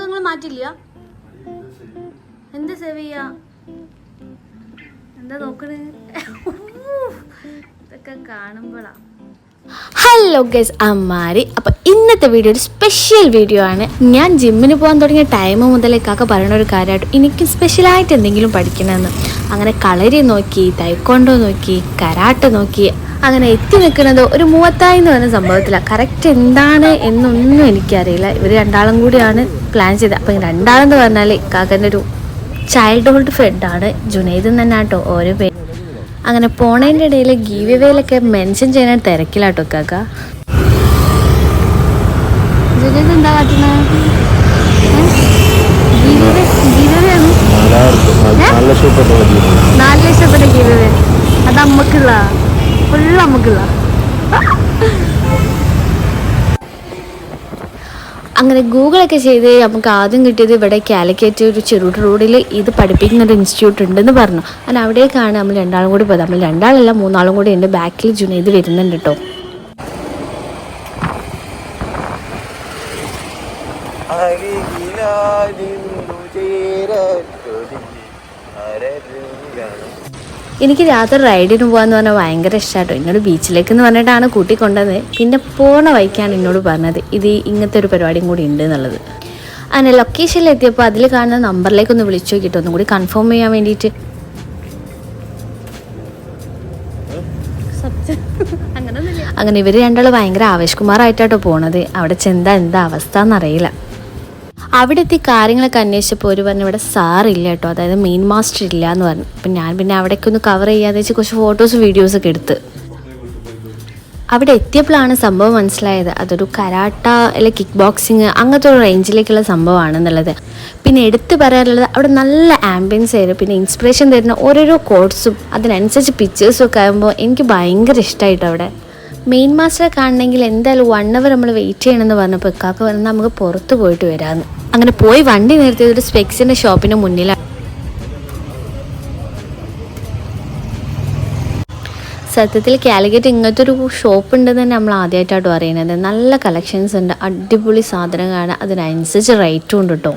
നിങ്ങൾ മാറ്റില്ല? എന്താ സേവ് ചെയ്യാ? എന്താ നോക്കണേ? ഇതൊക്കെ കാണുമ്പോഴാ ഹലോ ഗസ് അമ്മാരി അപ്പൊ ഇന്നത്തെ വീഡിയോ ഒരു സ്പെഷ്യൽ വീഡിയോ ആണ്. ഞാൻ ജിമ്മിന് പോകാൻ തുടങ്ങിയ ടൈം മുതലേ കാക്ക പറയുന്ന ഒരു കാര്യമായിട്ട് എനിക്ക് സ്പെഷ്യലായിട്ട് എന്തെങ്കിലും പഠിക്കണമെന്ന്. അങ്ങനെ കളരി നോക്കി തൈക്കൊണ്ടോ നോക്കി കരാട്ട നോക്കി അങ്ങനെ എത്തി നിൽക്കുന്നത് ഒരു മൂവത്തായി എന്ന് പറയുന്ന സംഭവത്തിലാണ് കറക്റ്റ് എന്താണ് എന്നൊന്നും എനിക്കറിയില്ല. ഇവർ രണ്ടാളും കൂടിയാണ് പ്ലാൻ ചെയ്തത്. അപ്പം രണ്ടാളെന്ന് പറഞ്ഞാൽ കാക്കന്റെ ഒരു ചൈൽഡ്ഹുഡ് ഫ്രണ്ടാണ് ജുനൈദ് തന്നെ കേട്ടോ ഓരോ പേര്. അങ്ങനെ പോണതിന്റെ ഇടയിൽ ഗീവിവേലൊക്കെ മെൻഷൻ ചെയ്യാൻ തിരക്കിലാട്ടോ കാക്ക. എന്താ കാട്ടുന്നത് നാല് ലക്ഷത്തിന്റെ ഗീവിവേ അത് അമ്മക്കുള്ള ഫുള്ള് അമ്മക്കുള്ള. അങ്ങനെ ഗൂഗിളൊക്കെ ചെയ്ത് നമുക്ക് ആദ്യം കിട്ടിയത് ഇവിടെ കാലിക്കറ്റ് ഒരു ചെറുട്ട് റോഡിൽ ഇത് പഠിപ്പിക്കുന്ന ഒരു ഇൻസ്റ്റിറ്റ്യൂട്ട് ഉണ്ടെന്ന് പറഞ്ഞു. അങ്ങനെ അവിടേക്കാണ് നമ്മൾ രണ്ടാളും കൂടി പോയത്. നമ്മൾ രണ്ടാളല്ല മൂന്നാളും കൂടി ഉണ്ട് ബാക്കിൽ ജുനൈദ് വരുന്നുണ്ട് കേട്ടോ എനിക്ക് രാത്രി റൈഡിന് പോകാന്ന് പറഞ്ഞാൽ ഭയങ്കര ഇഷ്ടമാട്ടോ എന്നോട് ബീച്ചിലേക്ക് എന്ന് പറഞ്ഞിട്ടാണ് കൂട്ടിക്കൊണ്ടത് പിന്നെ പോണ വഴിക്കാണ് എന്നോട് പറഞ്ഞത്. ഇത് ഇങ്ങനത്തെ ഒരു പരിപാടിയും കൂടി ഉണ്ട് എന്നുള്ളത്. അങ്ങനെ ലൊക്കേഷനിൽ എത്തിയപ്പോൾ അതിൽ കാണുന്ന നമ്പറിലേക്ക് ഒന്ന് വിളിച്ചു നോക്കിയിട്ട് ഒന്നും കൂടി കൺഫേം ചെയ്യാൻ വേണ്ടിയിട്ട്. അങ്ങനെ ഇവർ രണ്ടാൾ ഭയങ്കര ആവേശകുമാറായിട്ടാട്ടോ പോണത്. അവിടെ ചെന്താ എന്താ അവസ്ഥ എന്നറിയില്ല. അവിടെ എത്തി കാര്യങ്ങളൊക്കെ അന്വേഷിച്ചപ്പോൾ ഒരു പറഞ്ഞു ഇവിടെ സാറില്ല കേട്ടോ അതായത് മെയിൻ മാസ്റ്റർ ഇല്ല എന്ന് പറഞ്ഞു. അപ്പം ഞാൻ പിന്നെ അവിടേക്ക് ഒന്ന് കവർ ചെയ്യാതെ വെച്ച് കുറച്ച് ഫോട്ടോസ് വീഡിയോസ് ഒക്കെ എടുത്ത്. അവിടെ എത്തിയപ്പോഴാണ് സംഭവം മനസ്സിലായത്. അതൊരു കരാട്ട അല്ലെ കിക്ക് ബോക്സിങ് അങ്ങനത്തെ ഒരു റേഞ്ചിലേക്കുള്ള സംഭവമാണെന്നുള്ളത്. പിന്നെ എടുത്തു പറയാനുള്ളത് അവിടെ നല്ല ആംബിയൻസ് ആയിരുന്നു. പിന്നെ ഇൻസ്പിറേഷൻ തരുന്ന ഓരോരോ കോഡ്സും അതിനനുസരിച്ച് പിക്ചേഴ്സും ഒക്കെ ആകുമ്പോൾ എനിക്ക് ഭയങ്കര ഇഷ്ടമായിട്ട് അവിടെ. മെയിൻ മാസ്റ്ററെ കാണണമെങ്കിൽ എന്തായാലും വൺ അവർ നമ്മൾ വെയിറ്റ് ചെയ്യണമെന്ന് പറഞ്ഞപ്പോൾ ഇക്കാക്ക പറഞ്ഞാൽ നമുക്ക് പുറത്ത് പോയിട്ട് വരാമെന്ന് അങ്ങനെ പോയി വണ്ടി നിർത്തിയത് ഒരു സ്പെക്സിന്റെ ഷോപ്പിന് മുന്നിലാണ് സത്യത്തിൽ കാലിക്കറ്റ് ഇങ്ങനത്തെ ഒരു ഷോപ്പ് ഉണ്ടെന്ന് തന്നെ നമ്മൾ ആദ്യമായിട്ടാണ് അറിയുന്നത് നല്ല കളക്ഷൻസ് ഉണ്ട്. അടിപൊളി സാധനങ്ങളാണ് അതിനനുസരിച്ച് റേറ്റും ഉണ്ട് കേട്ടോ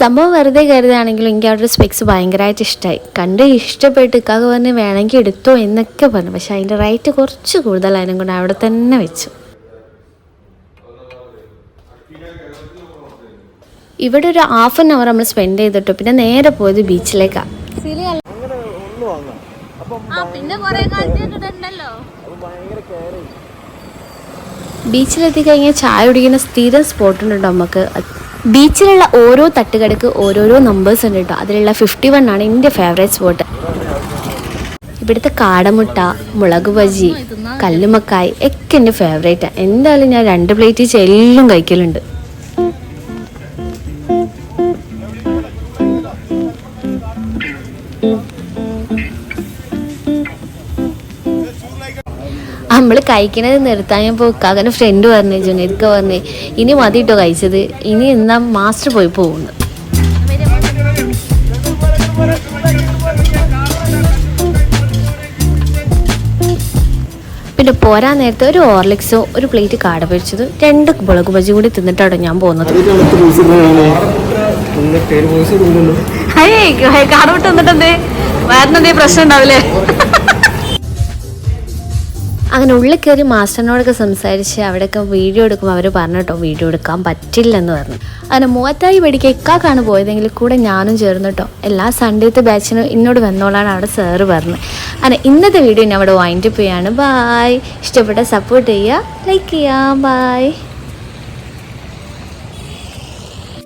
സംഭവം വെറുതെ കരുതുകയാണെങ്കിലും എനിക്ക് അവിടെ സ്പെക്സ് ഭയങ്കരമായിട്ട് ഇഷ്ടമായി കണ്ട് ഇഷ്ടപ്പെട്ട് ഇക്കാക്ക് പറഞ്ഞ് വേണമെങ്കിൽ എടുത്തോ എന്നൊക്കെ പറഞ്ഞു. പക്ഷെ അതിന്റെ റേറ്റ് കുറച്ച് കൂടുതലായതിനും കൊണ്ട് അവിടെ തന്നെ വെച്ചു. ഇവിടെ ഒരു ഹാഫ് ആൻ അവർ നമ്മൾ സ്പെൻഡ് ചെയ്തിട്ടു. പിന്നെ നേരെ പോയത് ബീച്ചിലേക്കാണ് ബീച്ചിലെത്തി കഴിഞ്ഞാൽ ചായ കുടിക്കുന്ന സ്ഥിരം സ്പോട്ട് ഉണ്ട് നമുക്ക് ബീച്ചിലുള്ള ഓരോ തട്ടുകടക്ക് ഓരോരോ നമ്പേഴ്സ് ഉണ്ട് കേട്ടോ അതിലുള്ള ഫിഫ്റ്റി വൺ ആണ് എന്റെ ഫേവറേറ്റ് സ്പോട്ട് ഇവിടുത്തെ കാടമുട്ട മുളക് ബജി കല്ലുമക്കായ് ഒക്കെ എന്റെ ഫേവറേറ്റാണ് എന്തായാലും ഞാൻ രണ്ട് പ്ലേറ്റ് ചെല്ലും കഴിക്കലുണ്ട്. നമ്മൾ കഴിക്കണത് നിർത്താഞ്ഞപ്പോൾ കാക്കന്റെ ഫ്രണ്ട് പറഞ്ഞു ജുനീദ്ക്ക പറഞ്ഞു. ഇനി മതിട്ടോ കേട്ടോ കഴിച്ചത്. ഇനി എന്നാ മാസ്റ്റർ പോയി പോകുന്നു. പിന്നെ പോരാൻ നേരത്തെ ഒരു ഓർലിക്സോ ഒരു പ്ലേറ്റ് കാട പൊരിച്ചത് രണ്ട് മുളക് ബജി കൂടി തിന്നിട്ടാണ് ഞാൻ പോകുന്നത്. കാട വിട്ട് തിന്നിട്ടെന്തേ വേറെ പ്രശ്നം ഉണ്ടാവില്ലേ? അങ്ങനെ ഉള്ളിൽ കയറി മാസ്റ്ററിനോടൊക്കെ സംസാരിച്ച് അവിടെയൊക്കെ വീഡിയോ എടുക്കുമ്പോൾ അവർ പറഞ്ഞു കേട്ടോ വീഡിയോ എടുക്കാൻ പറ്റില്ലെന്ന് പറഞ്ഞു. അങ്ങനെ മൂവത്തായി പഠിക്കുക ഇക്കാക്കാണ് പോയതെങ്കിൽ കൂടെ ഞാനും ചേർന്നു കേട്ടോ എല്ലാ സൺഡേത്തെ ബാച്ചിനും ഇന്നോട് വന്നോളാണ് അവിടെ സാറ് പറഞ്ഞത് അങ്ങനെ ഇന്നത്തെ വീഡിയോ ഞാൻ അവിടെ വൈൻഡപ്പ് ചെയ്യാണ്. ബായ് ഇഷ്ടപ്പെട്ട സപ്പോർട്ട് ചെയ്യുക. ലൈക്ക് ചെയ്യുക ബായ്